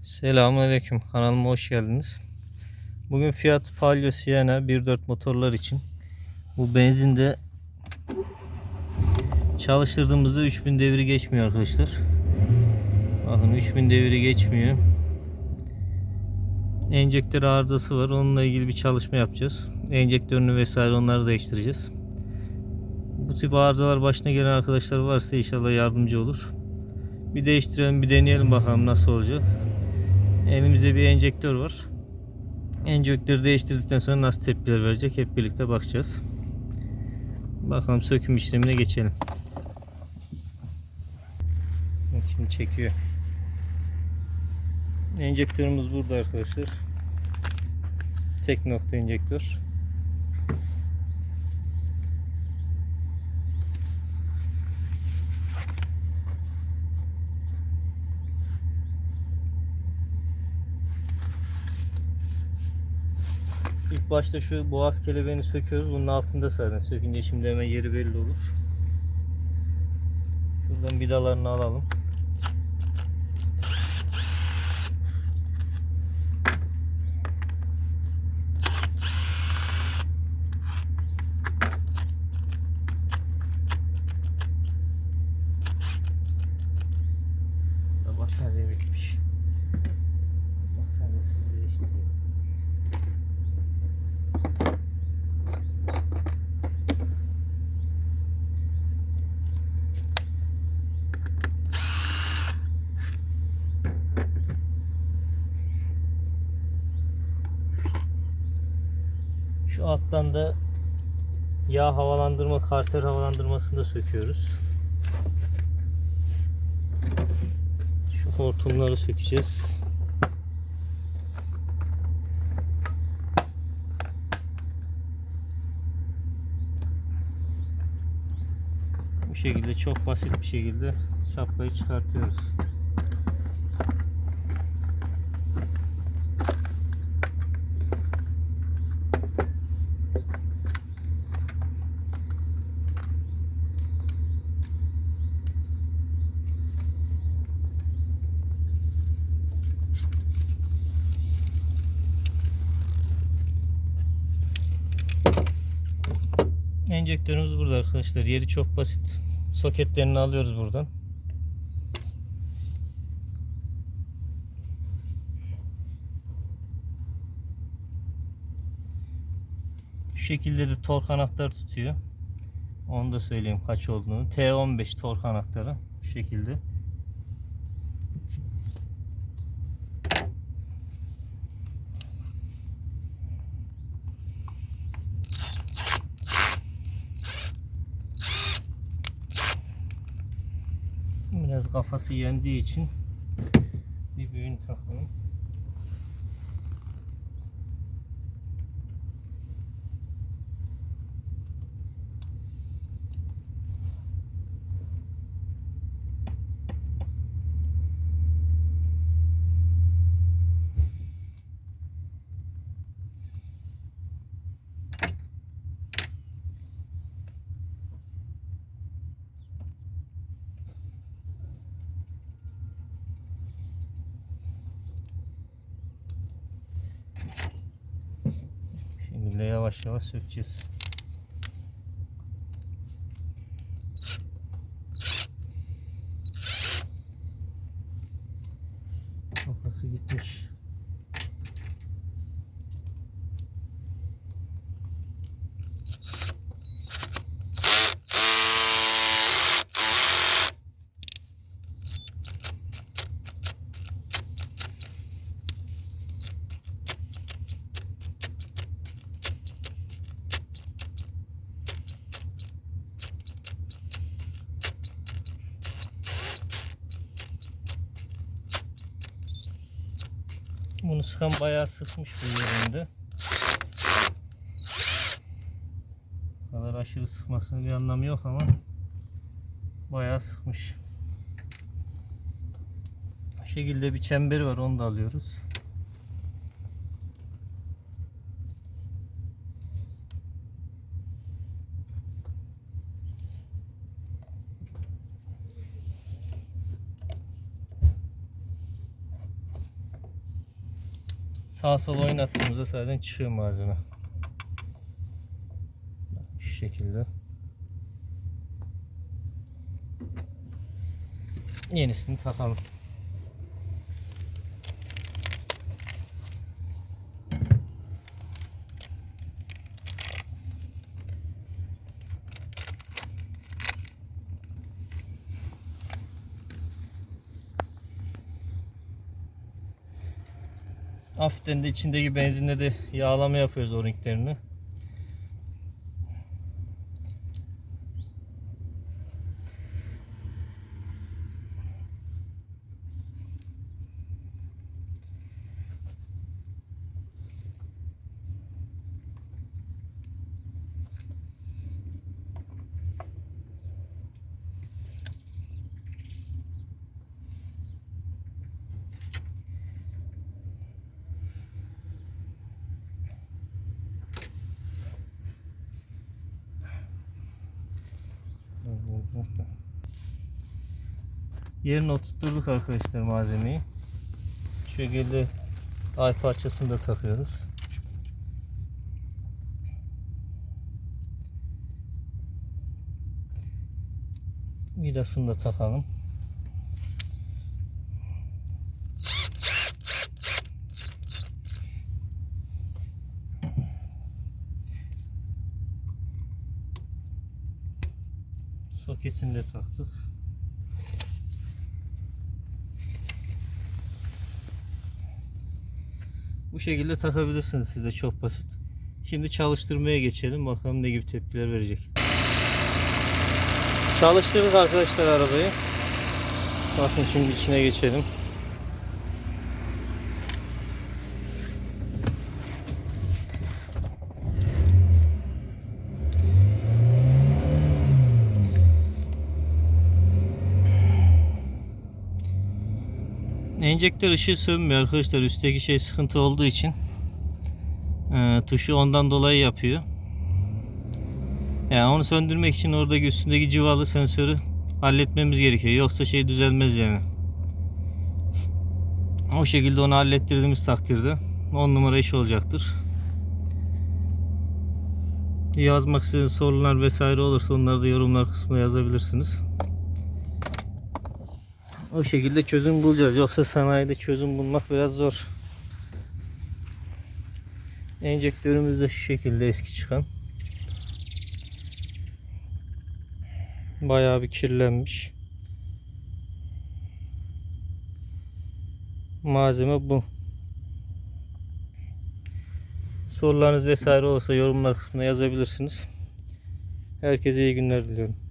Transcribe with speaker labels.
Speaker 1: Selamünaleyküm. Kanalıma hoş geldiniz. Bugün Fiat Palio Siena 1.4 motorlar için bu benzinde çalıştırdığımızda 3000 devri geçmiyor arkadaşlar. Bakın 3000 devri geçmiyor. Enjektör arızası var. Onunla ilgili bir çalışma yapacağız. Enjektörünü vesaire onları değiştireceğiz. Bu tip arızalar başına gelen arkadaşlar varsa inşallah yardımcı olur. Bir değiştirelim, bir deneyelim bakalım nasıl olacak. Elimizde bir enjektör var. Enjektörü değiştirdikten sonra nasıl tepkiler verecek hep birlikte bakacağız. Bakalım söküm işlemine geçelim. Şimdi çekiyor. Enjektörümüz burada arkadaşlar. Tek nokta enjektör. İlk başta şu boğaz kelebeğini söküyoruz. Bunun altında zaten. Sökünce şimdi hemen yeri belli olur. Şuradan vidalarını alalım. Şu alttan da yağ havalandırma, karter havalandırmasını da söküyoruz. Şu hortumları sökeceğiz. Bu şekilde çok basit bir şekilde şapkayı çıkartıyoruz. Enjektörümüz burada arkadaşlar. Yeri çok basit. Soketlerini alıyoruz buradan. Şu şekilde de tork anahtarı tutuyor. Onu da söyleyeyim kaç olduğunu. T15 tork anahtarı. Şu şekilde. Biraz kafası yendiği için bir büyüğünü takalım. De yavaş yavaş sökeceğiz. Kafası gitmiş. Bunu sıkan bayağı sıkmış bu yerinde. Bu kadar aşırı sıkmasının bir anlamı yok ama bayağı sıkmış. Bu şekilde bir çemberi var onu da alıyoruz. Sağ sol oynattığımızda zaten çıkıyor malzeme. Şu şekilde. Yenisini takalım. Hafiften de içindeki benzinle de yağlama yapıyoruz o ringlerini. Yerine oturtturduk arkadaşlar malzemeyi. Şu şekilde ay parçasını da takıyoruz. Vidasını da takalım. Soketini de taktık. Bu şekilde takabilirsiniz siz de çok basit. Şimdi çalıştırmaya geçelim bakalım ne gibi tepkiler verecek. Çalıştırdık arkadaşlar arabayı. Bakın şimdi içine geçelim. Enjektör ışığı sönmüyor arkadaşlar. Üstteki şey sıkıntı olduğu için e, tuşu ondan dolayı yapıyor. Yani onu söndürmek için oradaki üstündeki civalı sensörü halletmemiz gerekiyor. Yoksa şey düzelmez yani. O şekilde onu hallettirdiğimiz takdirde 10 numara iş olacaktır. Yazmak istediğiniz sorular vesaire olursa onları da yorumlar kısmına yazabilirsiniz. O şekilde çözüm bulacağız. Yoksa sanayide çözüm bulmak biraz zor. Enjektörümüz de şu şekilde eski çıkan. Bayağı bir kirlenmiş. Malzeme bu. Sorularınız vesaire olursa yorumlar kısmına yazabilirsiniz. Herkese iyi günler diliyorum.